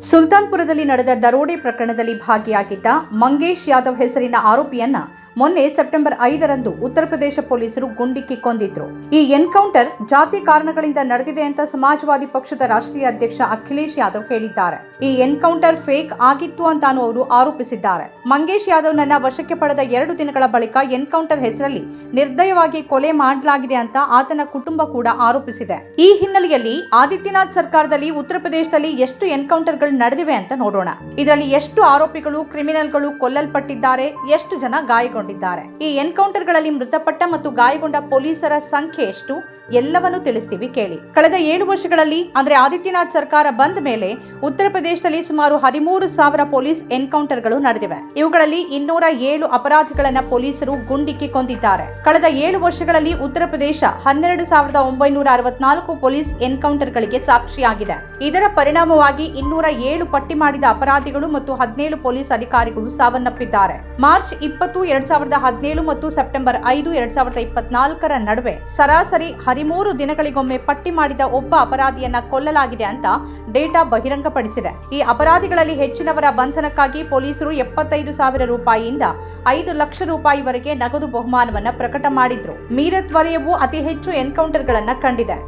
ಸುಲ್ತಾನ್ಪುರದಲ್ಲಿ ನಡೆದ ದರೋಡೆ ಪ್ರಕರಣದಲ್ಲಿ ಭಾಗಿಯಾಗಿದ್ದ ಮಂಗೇಶ್ ಯಾದವ್ ಹೆಸರಿನ ಆರೋಪಿಯನ್ನ ಮೊನ್ನೆ ಸೆಪ್ಟೆಂಬರ್ ಐದರಂದು ಉತ್ತರ ಪ್ರದೇಶ ಪೊಲೀಸರು ಗುಂಡಿಕ್ಕಿ ಕೊಂದಿದ್ರು. ಈ ಎನ್ಕೌಂಟರ್ ಜಾತಿ ಕಾರಣಗಳಿಂದ ನಡೆದಿದೆ ಅಂತ ಸಮಾಜವಾದಿ ಪಕ್ಷದ ರಾಷ್ಟ್ರೀಯ ಅಧ್ಯಕ್ಷ ಅಖಿಲೇಶ್ ಯಾದವ್ ಹೇಳಿದ್ದಾರೆ. ಈ ಎನ್ಕೌಂಟರ್ ಫೇಕ್ ಆಗಿತ್ತು ಅಂತಾನು ಅವರು ಆರೋಪಿಸಿದ್ದಾರೆ. ಮಂಗೇಶ್ ಯಾದವ್ನನ್ನ ವಶಕ್ಕೆ ಪಡೆದ ಎರಡು ದಿನಗಳ ಬಳಿಕ ಎನ್ಕೌಂಟರ್ ಹೆಸರಲ್ಲಿ ನಿರ್ದಯವಾಗಿ ಕೊಲೆ ಮಾಡಲಾಗಿದೆ ಅಂತ ಆತನ ಕುಟುಂಬ ಕೂಡ ಆರೋಪಿಸಿದೆ. ಈ ಹಿನ್ನೆಲೆಯಲ್ಲಿ ಆದಿತ್ಯನಾಥ್ ಸರ್ಕಾರದಲ್ಲಿ ಉತ್ತರ ಪ್ರದೇಶದಲ್ಲಿ ಎಷ್ಟು ಎನ್ಕೌಂಟರ್ಗಳು ನಡೆದಿವೆ ಅಂತ ನೋಡೋಣ. ಇದರಲ್ಲಿ ಎಷ್ಟು ಆರೋಪಿಗಳು, ಕ್ರಿಮಿನಲ್ಗಳು ಕೊಲ್ಲಲ್ಪಟ್ಟಿದ್ದಾರೆ, ಎಷ್ಟು ಜನ ಗಾಯಗೊಂಡಿದ್ದಾರೆ ಈ ಎನ್ಕೌಂಟರ್ಗಳಲ್ಲಿ ಮೃತಪಟ್ಟ ಮತ್ತು ಗಾಯಗೊಂಡ ಪೊಲೀಸರ ಸಂಖ್ಯೆ ಎಷ್ಟು? ಎಲ್ಲವನ್ನೂ ತಿಳಿಸ್ತೀವಿ, ಕೇಳಿ. ಕಳೆದ ಏಳು ವರ್ಷಗಳಲ್ಲಿ, ಅಂದ್ರೆ ಆದಿತ್ಯನಾಥ್ ಸರ್ಕಾರ ಬಂದ ಮೇಲೆ ಉತ್ತರ ಪ್ರದೇಶದಲ್ಲಿ ಸುಮಾರು ಹದಿಮೂರು ಸಾವಿರ ಪೊಲೀಸ್ ಎನ್ಕೌಂಟರ್ಗಳು ನಡೆದಿವೆ. ಇವುಗಳಲ್ಲಿ ಇನ್ನೂರ ಏಳು ಅಪರಾಧಿಗಳನ್ನ ಪೊಲೀಸರು ಗುಂಡಿಕ್ಕಿ ಕೊಂದಿದ್ದಾರೆ. ಕಳೆದ ಏಳು ವರ್ಷಗಳಲ್ಲಿ ಉತ್ತರ ಪ್ರದೇಶ ಹನ್ನೆರಡು ಸಾವಿರದ ಒಂಬೈನೂರ ಅರವತ್ನಾಲ್ಕು ಪೊಲೀಸ್ ಎನ್ಕೌಂಟರ್ಗಳಿಗೆ ಸಾಕ್ಷಿಯಾಗಿದೆ. ಇದರ ಪರಿಣಾಮವಾಗಿ ಇನ್ನೂರ ಏಳು ಪಟ್ಟಿ ಮಾಡಿದ ಅಪರಾಧಿಗಳು ಮತ್ತು ಹದಿನೇಳು ಪೊಲೀಸ್ ಅಧಿಕಾರಿಗಳು ಸಾವನ್ನಪ್ಪಿದ್ದಾರೆ. ಮಾರ್ಚ್ ಇಪ್ಪತ್ತು, ಎರಡ್ ಸಾವಿರದ ಹದಿನೇಳು ಮತ್ತು ಸೆಪ್ಟೆಂಬರ್ ಐದು, ಎರಡ್ ಸಾವಿರದ ಇಪ್ಪತ್ನಾಲ್ಕರ ನಡುವೆ ಸರಾಸರಿ ಹದಿಮೂರು ದಿನಗಳಿಗೊಮ್ಮೆ ಪಟ್ಟಿ ಮಾಡಿದ ಒಬ್ಬ ಅಪರಾಧಿಯನ್ನ ಕೊಲ್ಲಲಾಗಿದೆ ಅಂತ ಡೇಟಾ ಬಹಿರಂಗಪಡಿಸಿದೆ. ಈ ಅಪರಾಧಿಗಳಲ್ಲಿ ಹೆಚ್ಚಿನವರ ಬಂಧನಕ್ಕಾಗಿ ಪೊಲೀಸರು ಎಪ್ಪತ್ತೈದು ಸಾವಿರ ರೂಪಾಯಿಯಿಂದ ಐದು ಲಕ್ಷ ರೂಪಾಯಿವರೆಗೆ ನಗದು ಬಹುಮಾನವನ್ನ ಪ್ರಕಟ ಮಾಡಿದ್ರು. ಮೀರತ್ ವಲಯವು ಅತಿ ಹೆಚ್ಚು ಎನ್ಕೌಂಟರ್ಗಳನ್ನ ಕಂಡಿದೆ.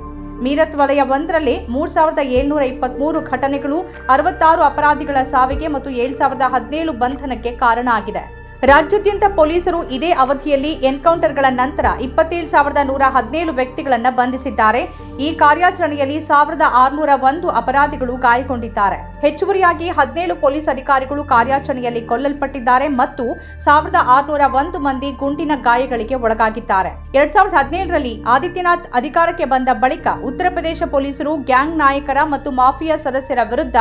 ಮೀರತ್ ವಲಯ ಒಂದರಲ್ಲಿ ಮೂರ್ ಸಾವಿರದ ಏಳ್ನೂರ ಇಪ್ಪತ್ಮೂರು ಘಟನೆಗಳು ಅರವತ್ತಾರು ಅಪರಾಧಿಗಳ ಸಾವಿಗೆ ಮತ್ತು ಏಳು ಸಾವಿರದ ಹದಿನೇಳು ಬಂಧನಕ್ಕೆ ಕಾರಣ ಆಗಿದೆ. ರಾಜ್ಯಾದ್ಯಂತ ಪೊಲೀಸರು ಇದೇ ಅವಧಿಯಲ್ಲಿ ಎನ್ಕೌಂಟರ್ಗಳ ನಂತರ ಇಪ್ಪತ್ತೇಳು ಸಾವಿರದ ನೂರ ಹದಿನೇಳು ವ್ಯಕ್ತಿಗಳನ್ನು ಬಂಧಿಸಿದ್ದಾರೆ. ಈ ಕಾರ್ಯಾಚರಣೆಯಲ್ಲಿ ಸಾವಿರದ ಆರುನೂರ ಒಂದು ಅಪರಾಧಿಗಳು ಗಾಯಗೊಂಡಿದ್ದಾರೆ. ಹೆಚ್ಚುವರಿಯಾಗಿ ಹದಿನೇಳು ಪೊಲೀಸ್ ಅಧಿಕಾರಿಗಳು ಕಾರ್ಯಾಚರಣೆಯಲ್ಲಿ ಕೊಲ್ಲಲ್ಪಟ್ಟಿದ್ದಾರೆ ಮತ್ತು ಸಾವಿರದ ಆರುನೂರ ಒಂದು ಮಂದಿ ಗುಂಡಿನ ಗಾಯಗಳಿಗೆ ಒಳಗಾಗಿದ್ದಾರೆ. ಎರಡ್ ಸಾವಿರದ ಹದಿನೇಳರಲ್ಲಿ ಆದಿತ್ಯನಾಥ್ ಅಧಿಕಾರಕ್ಕೆ ಬಂದ ಬಳಿಕ ಉತ್ತರ ಪ್ರದೇಶ ಪೊಲೀಸರು ಗ್ಯಾಂಗ್ ನಾಯಕರ ಮತ್ತು ಮಾಫಿಯಾ ಸದಸ್ಯರ ವಿರುದ್ಧ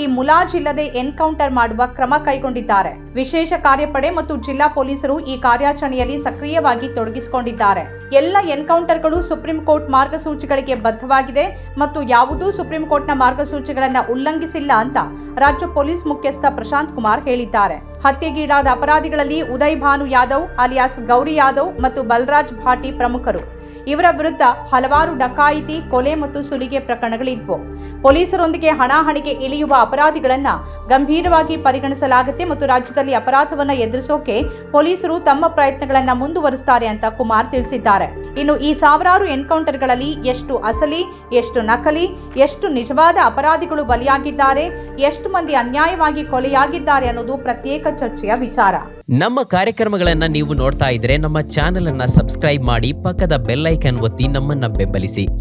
ಈ ಮುಲಾಜಿಲ್ಲದೆ ಎನ್ಕೌಂಟರ್ ಮಾಡುವ ಕ್ರಮ ಕೈಗೊಂಡಿದ್ದಾರೆ. ವಿಶೇಷ ಕಾರ್ಯಪಡೆ ಮತ್ತು ಜಿಲ್ಲಾ ಪೊಲೀಸರು ಈ ಕಾರ್ಯಾಚರಣೆಯಲ್ಲಿ ಸಕ್ರಿಯವಾಗಿ ತೊಡಗಿಸಿಕೊಂಡಿದ್ದಾರೆ. ಎಲ್ಲ ಎನ್ಕೌಂಟರ್ಗಳು ಸುಪ್ರೀಂ ಕೋರ್ಟ್ ಮಾರ್ಗಸೂಚಿಗಳಿಗೆ ಬದ್ಧವಾಗಿದೆ ಮತ್ತು ಯಾವುದೂ ಸುಪ್ರೀಂ ಕೋರ್ಟ್ನ ಮಾರ್ಗಸೂಚಿಗಳನ್ನ ಉಲ್ಲಂಘಿಸಿಲ್ಲ ಅಂತ ರಾಜ್ಯ ಪೊಲೀಸ್ ಮುಖ್ಯಸ್ಥ ಪ್ರಶಾಂತ್ ಕುಮಾರ್ ಹೇಳಿದ್ದಾರೆ. ಹತ್ಯೆಗೀಡಾದ ಅಪರಾಧಿಗಳಲ್ಲಿ ಉದಯ್ ಭಾನು ಯಾದವ್ ಅಲಿಯಾಸ್ ಗೌರಿ ಯಾದವ್ ಮತ್ತು ಬಲರಾಜ್ ಭಾಟಿ ಪ್ರಮುಖರು. ಇವರ ವಿರುದ್ಧ ಹಲವಾರು ಡಕಾಯಿತಿ, ಕೊಲೆ ಮತ್ತು ಸುಲಿಗೆ ಪ್ರಕರಣಗಳಿದ್ವು. ಪೊಲೀಸರೊಂದಿಗೆ ಹಣಾಹಣಿಗೆ ಇಳಿಯುವ ಅಪರಾಧಿಗಳನ್ನ ಗಂಭೀರವಾಗಿ ಪರಿಗಣಿಸಲಾಗುತ್ತೆ ಮತ್ತು ರಾಜ್ಯದಲ್ಲಿ ಅಪರಾಧವನ್ನ ಎದುರಿಸೋಕೆ ಪೊಲೀಸರು ತಮ್ಮ ಪ್ರಯತ್ನಗಳನ್ನ ಮುಂದುವರಿಸುತ್ತಾರೆ ಅಂತ ಕುಮಾರ್ ತಿಳಿಸಿದ್ದಾರೆ. ಇನ್ನು ಈ ಸಾವಿರಾರು ಎನ್ಕೌಂಟರ್ಗಳಲ್ಲಿ ಎಷ್ಟು ಅಸಲಿ, ಎಷ್ಟು ನಕಲಿ, ಎಷ್ಟು ನಿಜವಾದ ಅಪರಾಧಿಗಳು ಬಲಿಯಾಗಿದ್ದಾರೆ, ಎಷ್ಟು ಮಂದಿ ಅನ್ಯಾಯವಾಗಿ ಕೊಲೆಯಾಗಿದ್ದಾರೆ ಅನ್ನೋದು ಪ್ರತ್ಯೇಕ ಚರ್ಚೆಯ ವಿಚಾರ. ನಮ್ಮ ಕಾರ್ಯಕ್ರಮಗಳನ್ನ ನೀವು ನೋಡ್ತಾ ಇದ್ರೆ ನಮ್ಮ ಚಾನೆಲ್ ಅನ್ನ ಸಬ್ಸ್ಕ್ರೈಬ್ ಮಾಡಿ ಪಕ್ಕದ ಬೆಲ್ ಐಕನ್ ಒತ್ತಿ ನಮ್ಮನ್ನ ಬೆಂಬಲಿಸಿ.